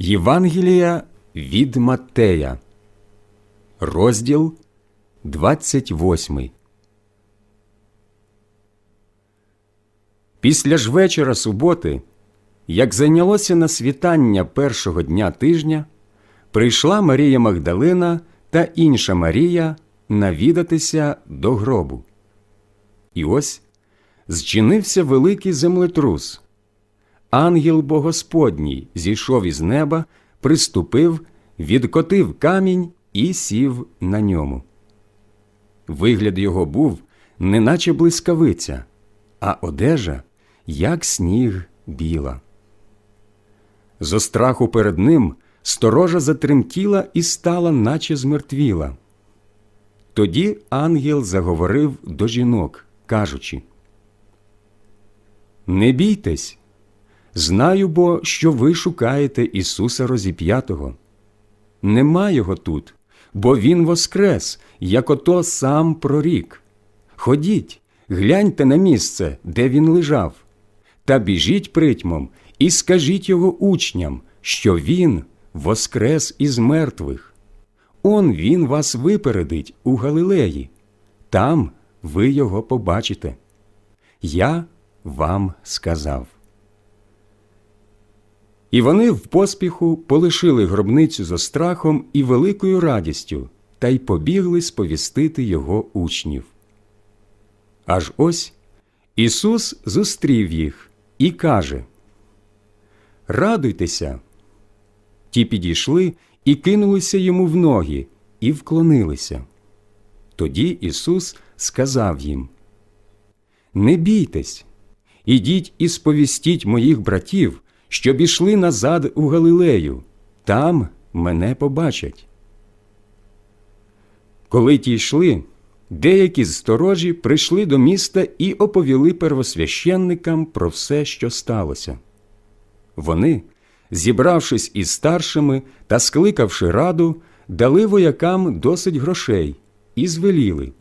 Євангелія від Маттея, розділ 28. Після ж вечора суботи, як зайнялося на світання першого дня тижня, прийшла Марія Магдалина та інша Марія навідатися до гробу. І ось зчинився великий землетрус. Ангел Богосподній зійшов із неба, приступив, відкотив камінь і сів на ньому. Вигляд його був, неначе блискавиця, а одежа, як сніг біла. Зо страху перед ним сторожа затремтіла і стала, наче змертвіла. Тоді ангел заговорив до жінок, кажучи: Не бійтесь, знаю бо, що ви шукаєте Ісуса Розіп'ятого. Нема його тут, бо Він воскрес, як ото сам прорік. Ходіть, гляньте на місце, де він лежав, та біжіть притьмом і скажіть його учням, що він воскрес із мертвих. Он він вас випередить у Галилеї, там ви його побачите. Я вам сказав. І вони в поспіху полишили гробницю зо страхом і великою радістю та й побігли сповістити його учнів. Аж ось Ісус зустрів їх і каже Радуйтеся. Ті підійшли і кинулися йому в ноги, і вклонилися. Тоді Ісус сказав їм Не бійтесь, ідіть і сповістіть моїх братів, щоб ішли назад у Галилею, там мене побачать. Коли ті йшли, деякі з сторожі прийшли до міста і оповіли первосвященникам про все, що сталося. Вони, зібравшись із старшими та скликавши раду, дали воякам досить грошей і звеліли.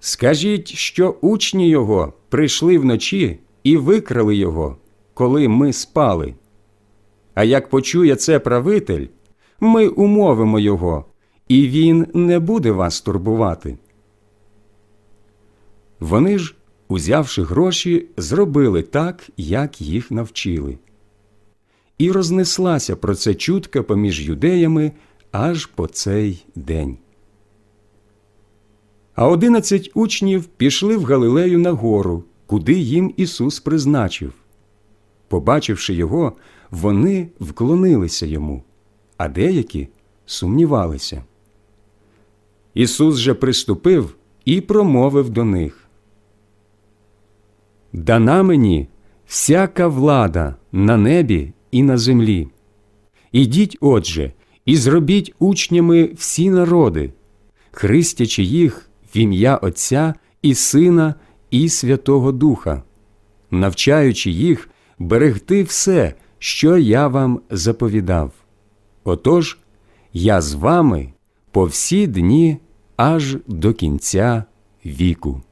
Скажіть, що учні його прийшли вночі і викрали його, коли ми спали. А як почує це правитель, ми умовимо його, і він не буде вас турбувати. Вони ж, узявши гроші, зробили так, як їх навчили. І рознеслася про це чутка поміж юдеями аж по цей день. А одинадцять учнів пішли в Галилею на гору, куди їм Ісус призначив. Побачивши його, вони вклонилися йому, а деякі сумнівалися. Ісус же приступив і промовив до них. Дана мені всяка влада на небі і на землі. Ідіть, отже, і зробіть учнями всі народи, хрестячи їх в ім'я Отця і Сина і Святого Духа, навчаючи їх берегти все, що я вам заповідав. Отож, я з вами по всі дні аж до кінця віку.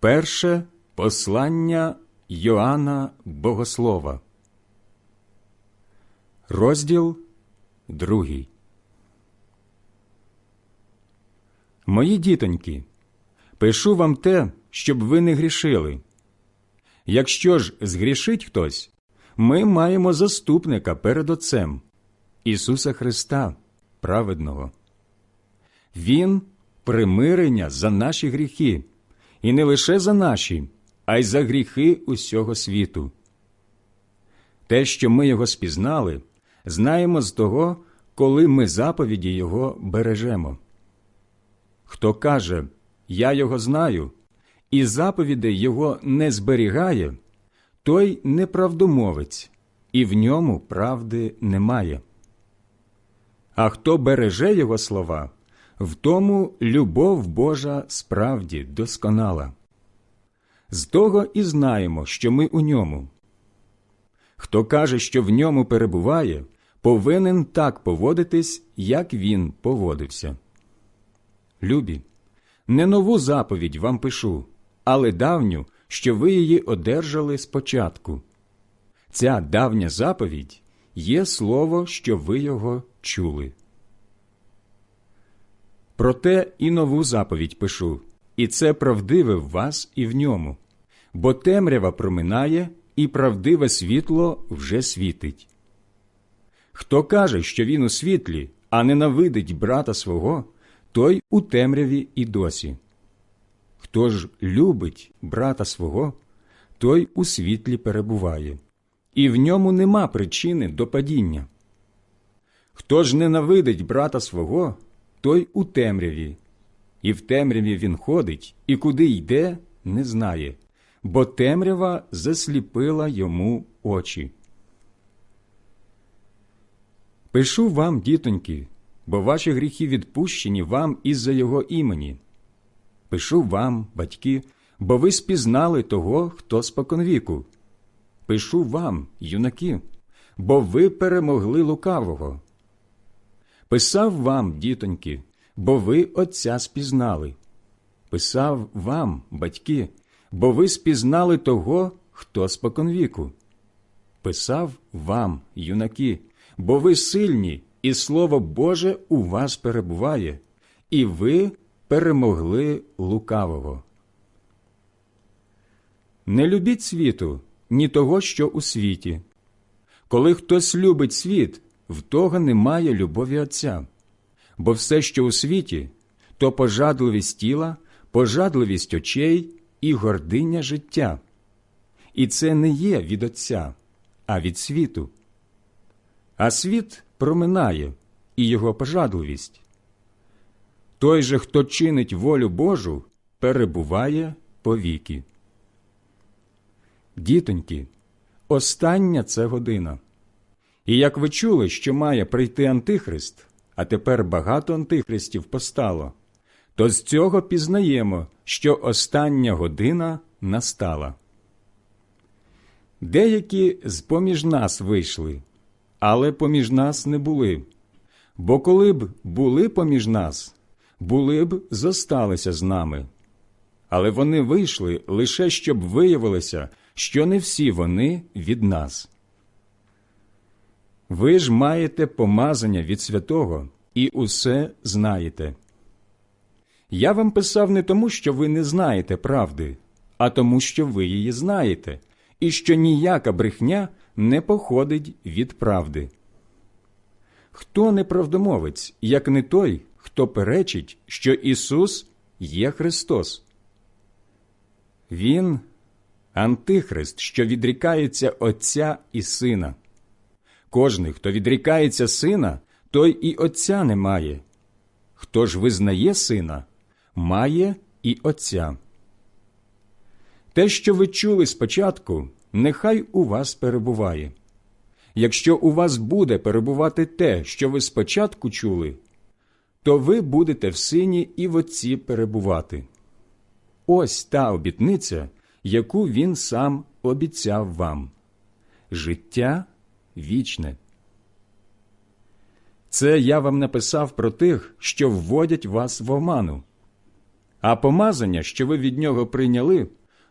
Перше послання Йоанна Богослова, розділ другий. Мої дітоньки, пишу вам те, щоб ви не грішили. Якщо ж згрішить хтось, ми маємо заступника перед Отцем Ісуса Христа, праведного. Він примирення за наші гріхи, і не лише за наші, а й за гріхи усього світу. Те, що ми його спізнали, знаємо з того, коли ми заповіді Його бережемо. Хто каже, Я його знаю, і заповідей Його не зберігає, той неправдомовець, і в ньому правди немає. А хто береже Його слова, в тому любов Божа справді досконала. З того і знаємо, що ми у ньому. Хто каже, що в ньому перебуває, повинен так поводитись, як він поводився. любі, не нову заповідь вам пишу, але давню, що ви її одержали спочатку. Ця давня заповідь є слово, що ви його чули. Проте і нову заповідь пишу, і це правдиве в вас і в ньому, бо темрява проминає, і правдиве світло вже світить. Хто каже, що він у світлі, а ненавидить брата свого, той у темряві і досі. Хто ж любить брата свого, той у світлі перебуває, і в ньому нема причини до падіння. Хто ж ненавидить брата свого, той у темряві, і в темряві він ходить, і куди йде, не знає, бо темрява засліпила йому очі. Пишу вам, дітоньки, бо ваші гріхи відпущені вам із-за його імені. Пишу вам, батьки, бо ви спізнали того, хто споконвіку. Пишу вам, юнаки, бо ви перемогли лукавого. Писав вам, дітоньки, бо ви Отця спізнали. Писав вам, батьки, бо ви спізнали того, хто споконвіку. Писав вам, юнаки, бо ви сильні, і Слово Боже у вас перебуває, і ви перемогли лукавого. Не любіть світу, ні того, що у світі. Коли хтось любить світ, в того немає любові Отця. Бо все, що у світі, то пожадливість тіла, пожадливість очей і гординя життя. І це не є від Отця, а від світу. А світ проминає і його пожадливість. Той же, хто чинить волю Божу, перебуває повіки. Дітоньки, остання це година. І як ви чули, що має прийти Антихрист, а тепер багато антихристів постало, то з цього пізнаємо, що остання година настала. Деякі з поміж нас вийшли, але поміж нас не були. Бо коли б були поміж нас, були б зосталися з нами. Але вони вийшли лише щоб виявилося, що не всі вони від нас. Ви ж маєте помазання від святого і усе знаєте. Я вам писав не тому, що ви не знаєте правди, а тому, що ви її знаєте, і що ніяка брехня не походить від правди. Хто неправдомовець, як не той, хто перечить, що Ісус є Христос? Він антихрист, що відрікається Отця і Сина. Кожний, хто відрікається сина, той і Отця не має. Хто ж визнає сина, має і Отця. Те, що ви чули спочатку, нехай у вас перебуває. Якщо у вас буде перебувати те, що ви спочатку чули, то ви будете в сині і в Отці перебувати. Ось та обітниця, яку він сам обіцяв вам життя вічне. Це я вам написав про тих, що вводять вас в оману. А помазання, що ви від нього прийняли,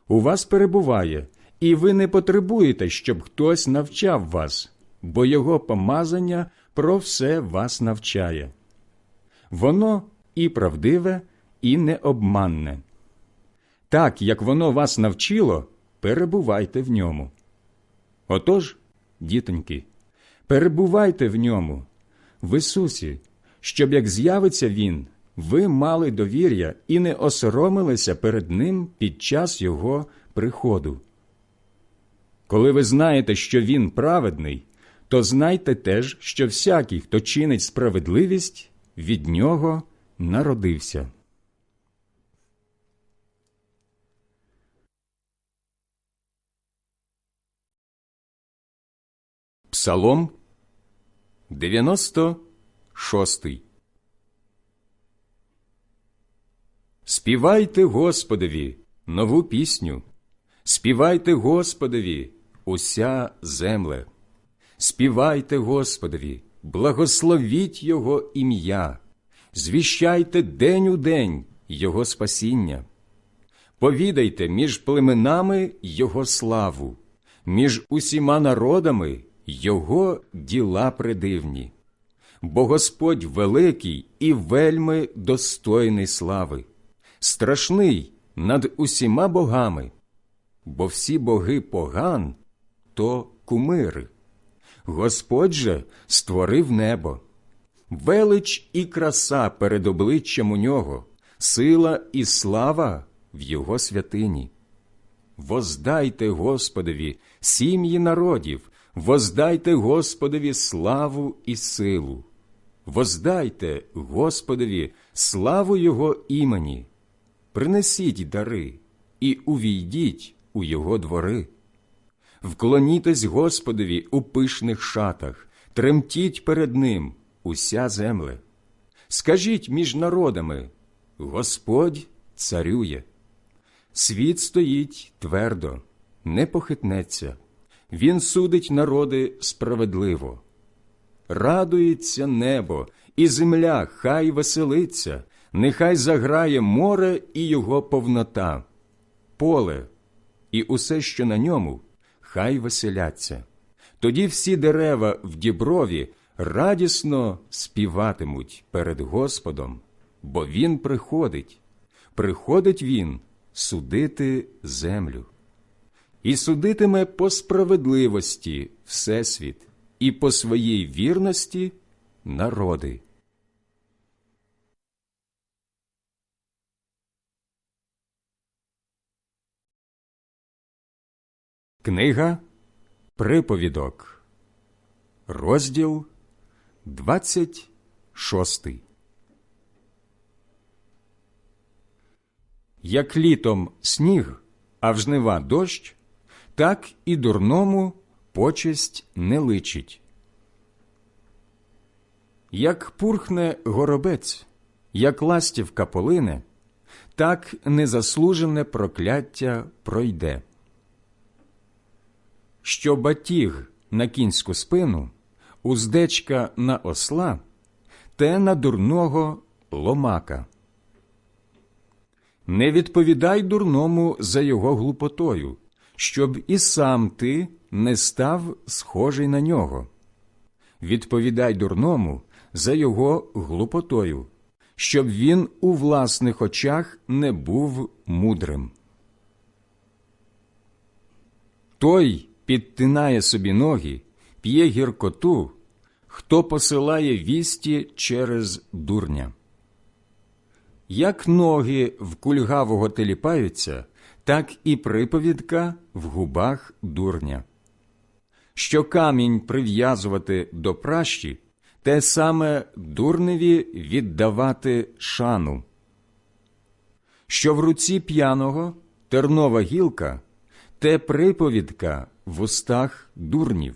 у вас перебуває, і ви не потребуєте, щоб хтось навчав вас, бо його помазання про все вас навчає. Воно і правдиве, і необманне. Так, як воно вас навчило, перебувайте в ньому. Отож, дітоньки, перебувайте в ньому, в Ісусі, щоб як з'явиться Він, ви мали довір'я і не осоромилися перед Ним під час Його приходу. Коли ви знаєте, що Він праведний, то знайте теж, що всякий, хто чинить справедливість, від нього народився. Псалом 96 Співайте Господові нову пісню, співайте Господові уся земле, співайте Господові, благословіть Його ім'я, звіщайте день у день Його спасіння, повідайте між племенами Його славу, між усіма народами Його діла придивні. Бо Господь великий і вельми достойний слави, страшний над усіма богами, бо всі боги поган то кумири. Господь же створив небо, велич і краса перед обличчям у нього, сила і слава в його святині. Воздайте Господові сім'ї народів, воздайте Господові славу і силу, воздайте Господові славу Його імені, принесіть дари і увійдіть у Його двори. Вклонітесь Господові у пишних шатах, тремтіть перед Ним уся земле. Скажіть між народами Господь царює. Світ стоїть твердо, не похитнеться, Він судить народи справедливо. Радується небо, і земля хай веселиться, нехай заграє море і його повнота, поле і усе, що на ньому, хай веселяться. Тоді всі дерева в діброві радісно співатимуть перед Господом, бо Він приходить, приходить Він судити землю. І судитиме по справедливості Всесвіт, і по своїй вірності народи. Книга Приповідок, розділ 26 Як літом сніг, а в жнива дощ, так і дурному почесть не личить. Як пурхне горобець, як ластівка полине, так незаслужене прокляття пройде. Що батіг на кінську спину, уздечка на осла, те на дурного ломака. Не відповідай дурному за його глупотою, щоб і сам ти не став схожий на нього. Відповідай дурному за його глупотою, щоб він у власних очах не був мудрим. Той підтинає собі ноги, п'є гіркоту, хто посилає вісті через дурня. Як ноги в кульгавого теліпаються, так і приповідка в губах дурня. Що камінь прив'язувати до пращі, те саме дурневі віддавати шану. Що в руці п'яного тернова гілка, те приповідка в устах дурнів.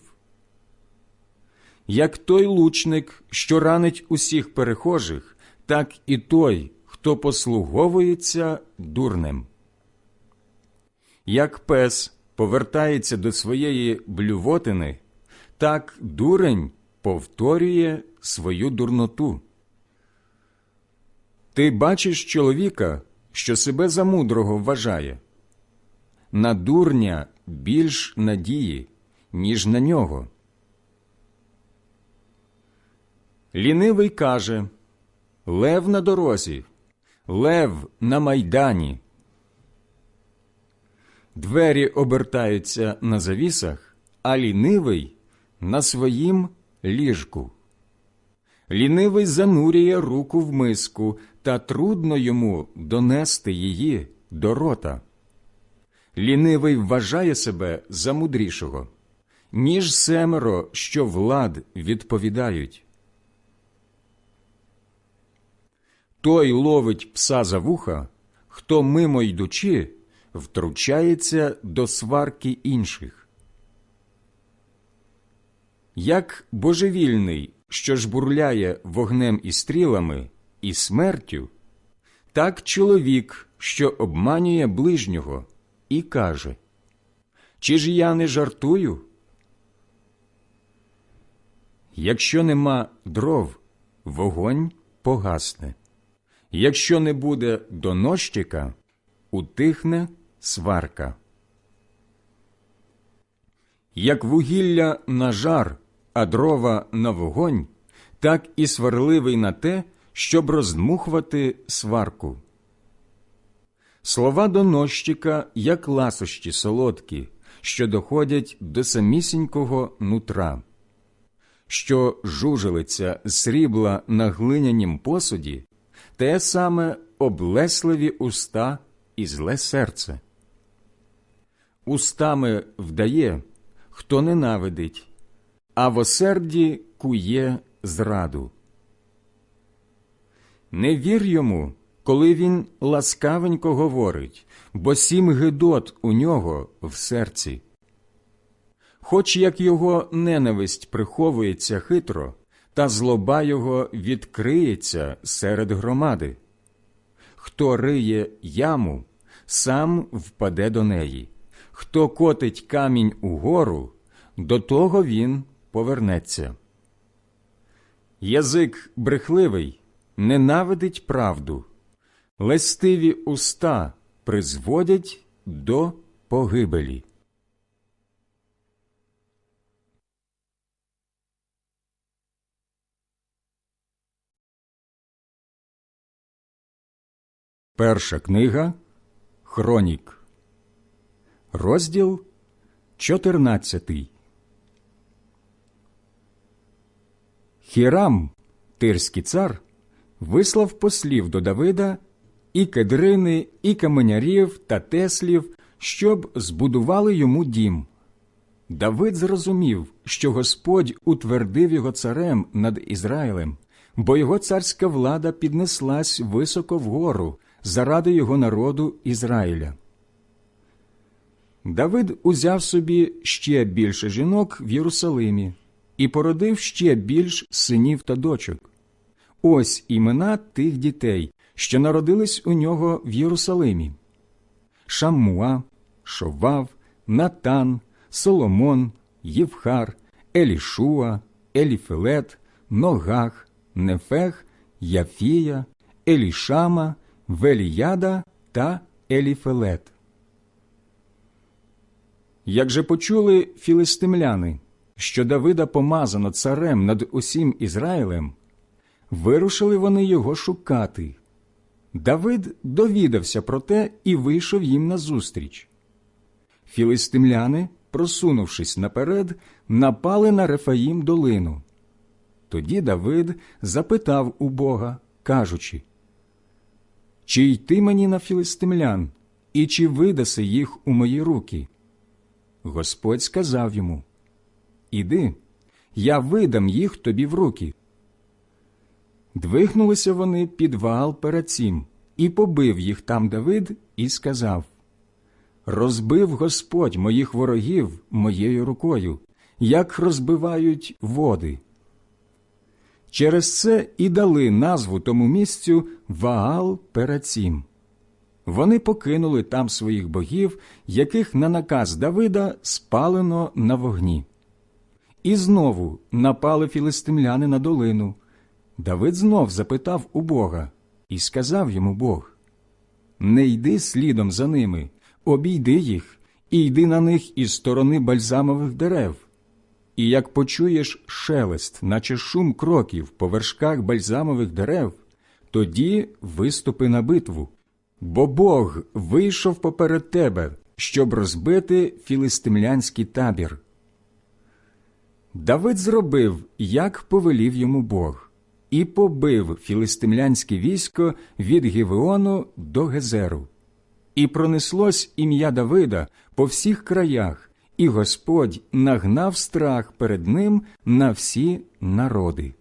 Як той лучник, що ранить усіх перехожих, так і той, хто послуговується дурнем. Як пес повертається до своєї блювотини, так дурень повторює свою дурноту. Ти бачиш чоловіка, що себе за мудрого вважає. На дурня більш надії, ніж на нього. Лінивий каже Лев на дорозі, лев на майдані. Двері обертаються на завісах, а лінивий на своїм ліжку. Лінивий занурює руку в миску, та трудно йому донести її до рота. Лінивий вважає себе за мудрішого, ніж семеро, що влад відповідають. Той ловить пса за вуха, хто мимо йдучи, втручається до сварки інших. Як божевільний, що жбурляє вогнем і стрілами і смертю, так чоловік, що обманює ближнього, і каже Чи ж я не жартую? Якщо нема дров, вогонь погасне. Якщо не буде донощика, утихне сварка. Як вугілля на жар, а дрова на вогонь, так і сварливий на те, щоб роздмухувати сварку. Слова донощика, як ласощі солодкі, що доходять до самісінького нутра, що жужелиця срібла на глинянім посуді, те саме облесливі уста і зле серце. Устами вдає, хто ненавидить, а в осерді кує зраду. Не вір йому, коли він ласкавенько говорить, бо сім гидот у нього в серці. Хоч як його ненависть приховується хитро, та злоба його відкриється серед громади. Хто риє яму, сам впаде до неї, хто котить камінь угору, до того він повернеться. Язик брехливий ненавидить правду, лестиві уста призводять до погибелі. Перша книга Хронік, розділ 14 Хірам, тирський цар, вислав послів до Давида і кедрини, і каменярів та теслів, щоб збудували йому дім. Давид зрозумів, що Господь утвердив його царем над Ізраїлем, бо його царська влада піднеслась високо вгору заради його народу Ізраїля. Давид узяв собі ще більше жінок в Єрусалимі і породив ще більш синів та дочок. Ось імена тих дітей, що народились у нього в Єрусалимі: Шаммуа, Шовав, Натан, Соломон, Євхар, Елішуа, Еліфелет, Ногах, Нефех, Яфія, Елішама, Веліяда та Еліфелет. Як же почули філистимляни, що Давида помазано царем над усім Ізраїлем, вирушили вони його шукати. Давид довідався про те і вийшов їм назустріч. Філистимляни, просунувшись наперед, напали на Рефаїм долину. Тоді Давид запитав у Бога, кажучи Чи йти мені на філистимлян, і чи видаси їх у мої руки? Господь сказав йому Іди, я видам їх тобі в руки. Двигнулися вони під вал перед цим, і побив їх там Давид, і сказав Розбив Господь моїх ворогів моєю рукою, як розбивають води. Через це і дали назву тому місцю Ваал Перацім. Вони покинули там своїх богів, яких на наказ Давида спалено на вогні. І знову напали філистимляни на долину. Давид знов запитав у Бога, і сказав йому Бог Не йди слідом за ними, обійди їх, і йди на них із сторони бальзамових дерев. І як почуєш шелест, наче шум кроків по вершках бальзамових дерев, тоді виступи на битву. Бо Бог вийшов поперед тебе, щоб розбити філистимлянський табір. Давид зробив, як повелів йому Бог, і побив філистимлянське військо від Гівеону до Гезеру. І пронеслось ім'я Давида по всіх краях, і Господь нагнав страх перед ним на всі народи.